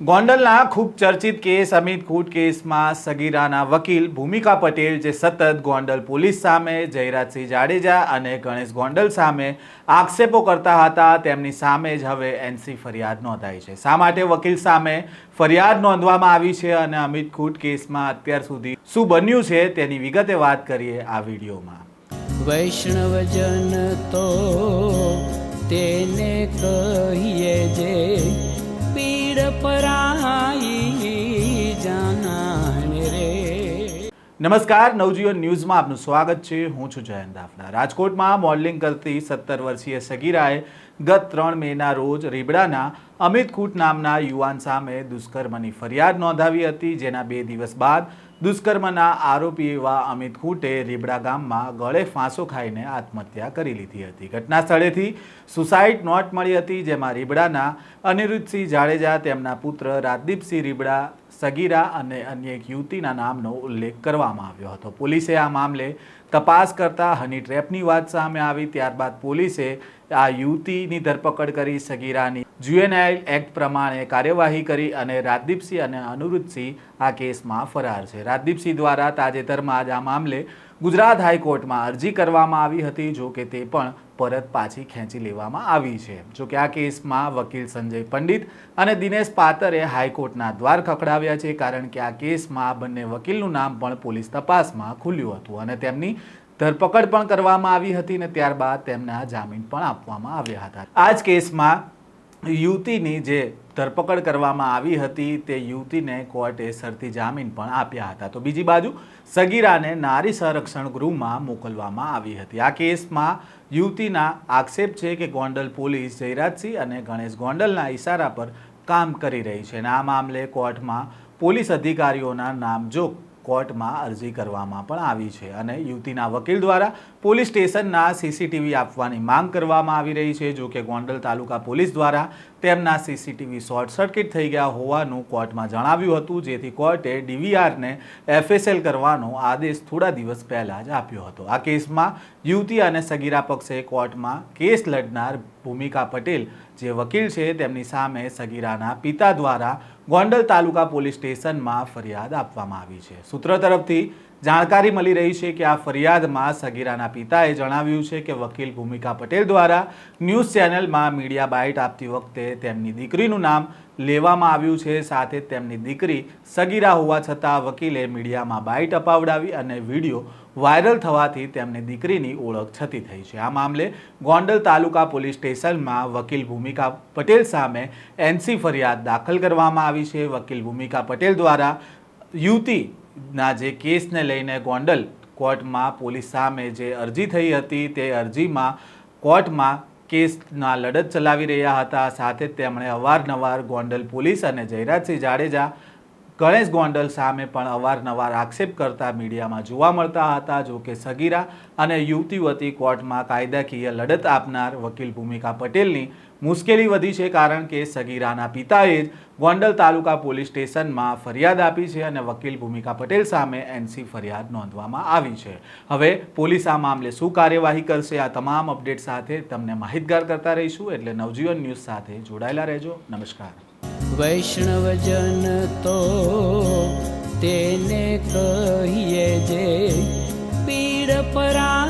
ગોંડલના ખૂબ ચર્ચિત કેસ, અમિત કૂટ કેસમાં સગીરાના વકીલ ભૂમિકા પટેલ, જે સતત ગોંડલ પોલીસ સામે, જયરાજસિંહ જાડેજા અને ગણેશ ગોંડલ સામે આક્ષેપો કરતા હતા, તેમની સામે જ હવે એનસી ફરિયાદ નોંધાઈ છે. શા માટે વકીલ સામે ફરિયાદ નોંધવામાં આવી છે અને અમિત કૂટ કેસમાં અત્યાર સુધી શું બન્યું છે તેની વિગતે વાત કરીએ આ વિડીયોમાં. વૈષ્ણવજન તો તેને કહીએ જે પીડ નમસ્કાર નવજીવન ન્યૂઝમાં આપનું સ્વાગત છે. હું છું જયંત દાફડા રાજકોટમાં મોડલિંગ કરતી સત્તર વર્ષીય સગીરાએ ગત ત્રણ મેના રોજ રીબડાના અમિત ખૂટ નામના યુવાન સામે દુષ્કર્મની ફરિયાદ નોંધાવી હતી, જેના બે દિવસ બાદ દુષ્કર્મના આરોપી એવા અમિત ખૂટે રીબડા ગામમાં ગળે ફાંસો ખાઈને આત્મહત્યા કરી લીધી હતી. ઘટના સ્થળેથી સુસાઇડ નોટ મળી હતી જેમાં રીબડાના અનિરુદ્ધસિંહ જાડેજા, તેમના પુત્ર રાજદીપસિંહ રીબડા, સગીરા અને અન્ય એક યુવતીના નામનો ઉલ્લેખ કરવામાં આવ્યો હતો. પોલીસે આ મામલે તપાસ કરતા હની ટ્રેપની વાત સામે આવી. ત્યારબાદ પોલીસે આ યુવતીની ધરપકડ કરી સગીરાની જ્યુએનઆઈ એક્ટ પ્રમાણે કાર્યવાહી કરી અને રાજદીપસિંહ અને અનુરુદ્ધસિંહ આ કેસમાં ફરાર છે. રાજદીપસિંહ દ્વારા તાજેતરમાં જ આ મામલે ગુજરાત હાઈકોર્ટમાં અરજી કરવામાં આવી હતી, જો તે પણ પરત પાછી ખેંચી લેવામાં આવી છે. જો કે આ કેસમાં વકીલ સંજય પંડિત અને દિનેશ પાતરે હાઈકોર્ટના દ્વાર ખખડાવ્યા છે, કારણ કે આ કેસમાં બંને વકીલનું નામ પણ પોલીસ તપાસમાં ખુલ્યું હતું અને તેમની ધરપકડ પણ કરવામાં આવી હતી અને ત્યારબાદ તેમના જામીન પણ આપવામાં આવ્યા હતા. આ જ કેસમાં યુવતીની જે ધરપકડ કરવામાં આવી હતી તે યુવતીને કોર્ટે શરતી જામીન પણ આપ્યા હતા. તો બીજી બાજુ સગીરાને નારી સંરક્ષણ ગૃહમાં મોકલવામાં આવી હતી. આ કેસમાં યુવતીના આક્ષેપ છે કે ગોંડલ પોલીસ જયરાજસિંહ અને ગણેશ ગોંડલના ઇશારા પર કામ કરી રહી છે અને આ મામલે કોર્ટમાં પોલીસ અધિકારીઓના નામજોગ કોર્ટમાં અરજી કરવામાં પણ આવી છે અને યુવતીના વકીલ દ્વારા પોલીસ સ્ટેશનના સીસીટીવી આપવાની માંગ કરવામાં આવી રહી છે. જો કે ગોંડલ તાલુકા પોલીસ દ્વારા તેમના સીસીટીવી શોર્ટ સર્કિટ થઈ ગયા હોવાનું કોર્ટમાં જણાવ્યું હતું, જેથી કોર્ટે ડીવીઆરને એફએસએલ કરવાનો આદેશ થોડા દિવસ પહેલાં જ આપ્યો હતો. આ કેસમાં યુવતી અને સગીરા પક્ષે કોર્ટમાં કેસ લડનાર ભૂમિકા પટેલ, જે વકીલ છે, તેમની સામે સગીરાના પિતા દ્વારા ગોંડલ તાલુકા પોલીસ સ્ટેશનમાં ફરિયાદ આપવામાં આવી છે. સૂત્ર તરફથી જાણકારી મળી રહી છે કે આ ફરિયાદમાં સગીરાના પિતાએ જણાવ્યું છે કે વકીલ ભૂમિકા પટેલ દ્વારા ન્યૂઝ ચેનલમાં મીડિયા બાઇટ આપતી વખતે તેમની દીકરીનું નામ લેવામાં આવ્યું છે. સાથે તેમની દીકરી સગીરા હોવા છતાં વકીલે મીડિયામાં બાઇટ અપાવડાવી અને વીડિયો વાયરલ થવાથી તેમની દીકરીની ઓળખ છતી થઈ છે. આ મામલે ગોંડલ તાલુકા પોલીસ સ્ટેશનમાં વકીલ ભૂમિકા પટેલ સામે એનસી ફરિયાદ દાખલ કરવામાં આવી છે. વકીલ ભૂમિકા પટેલ દ્વારા યુવતીના જે કેસને લઈને ગોંડલ કોર્ટમાં પોલીસ સામે જે અરજી થઈ હતી તે અરજીમાં કોર્ટમાં કેસના લડત ચલાવી રહ્યા હતા. સાથે તેમણે અવારનવાર ગોંડલ પોલીસ અને જયરાજસિંહ જાડેજા, ગણેશ ગોંડલ સામે પણ અવારનવાર આક્ષેપ કરતા મીડિયામાં જોવા મળતા હતા. જો કે સગીરા અને યુવતી વતી કોર્ટમાં કાયદાકીય લડત આપનાર વકીલ ભૂમિકા પટેલની મુશ્કેલી વધી છે, કારણ કે સગીરાના પિતાએ જ ગોંડલ તાલુકા પોલીસ સ્ટેશનમાં ફરિયાદ આપી છે અને વકીલ ભૂમિકા પટેલ સામે એનસી ફરિયાદ નોંધવામાં આવી છે. હવે પોલીસ આ મામલે શું કાર્યવાહી કરશે? આ તમામ અપડેટ સાથે તમને માહિતગાર કરતા રહીશું. એટલે નવજીવન ન્યૂઝ સાથે જોડાયેલા રહેજો. નમસ્કાર. વૈષ્ણવજન તો તેને કહીએ જે પીડ પરાઈ